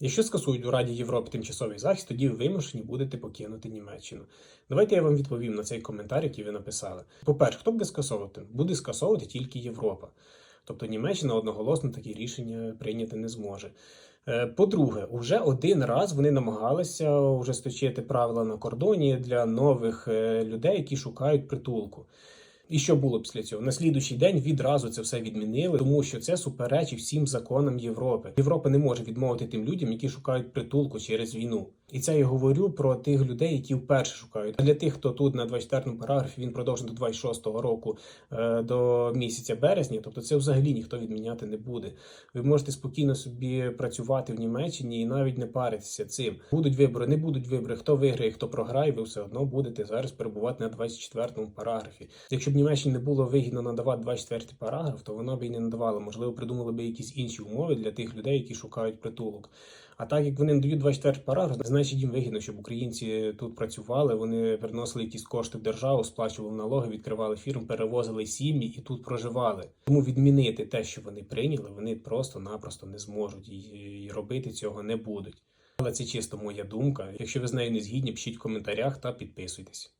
Якщо скасують у Раді Європи тимчасовий захист, тоді ви вимушені будете покинути Німеччину. Давайте я вам відповім на цей коментар, який ви написали. По-перше, хто буде скасовувати? Буде скасовувати тільки Європа. Тобто Німеччина одноголосно такі рішення прийняти не зможе. Е, По-друге, вже один раз вони намагалися ужесточити правила на кордоні для нових е, людей, які шукають притулку. І що було після цього? На слідуючий день відразу це все відмінили, тому що це суперечить всім законам Європи. Європа не може відмовити тим людям, які шукають притулку через війну. І це я говорю про тих людей, які вперше шукають. А для тих, хто тут на 24-му параграфі він продовжений до 26-го року е, до місяця березня, тобто це взагалі ніхто відміняти не буде. Ви можете спокійно собі працювати в Німеччині і навіть не паритися цим. Будуть вибори, не будуть вибори. Хто виграє, хто програє, ви все одно будете зараз перебувати на 24-му параграфі. Якщо б Німеччині не було вигідно надавати 24 параграф, то вона б і не надавала. Можливо, придумали б якісь інші умови для тих людей, які шукають притулок. А так як вони надають 24 параграф, значить їм вигідно, щоб українці тут працювали. Вони приносили якісь кошти в державу, сплачували налоги, відкривали фірм, перевозили сім'ї і тут проживали. Тому відмінити те, що вони прийняли, вони просто-напросто не зможуть і, робити цього не будуть. Але це чисто моя думка. Якщо ви з нею не згідні, пишіть в коментарях та підписуйтесь.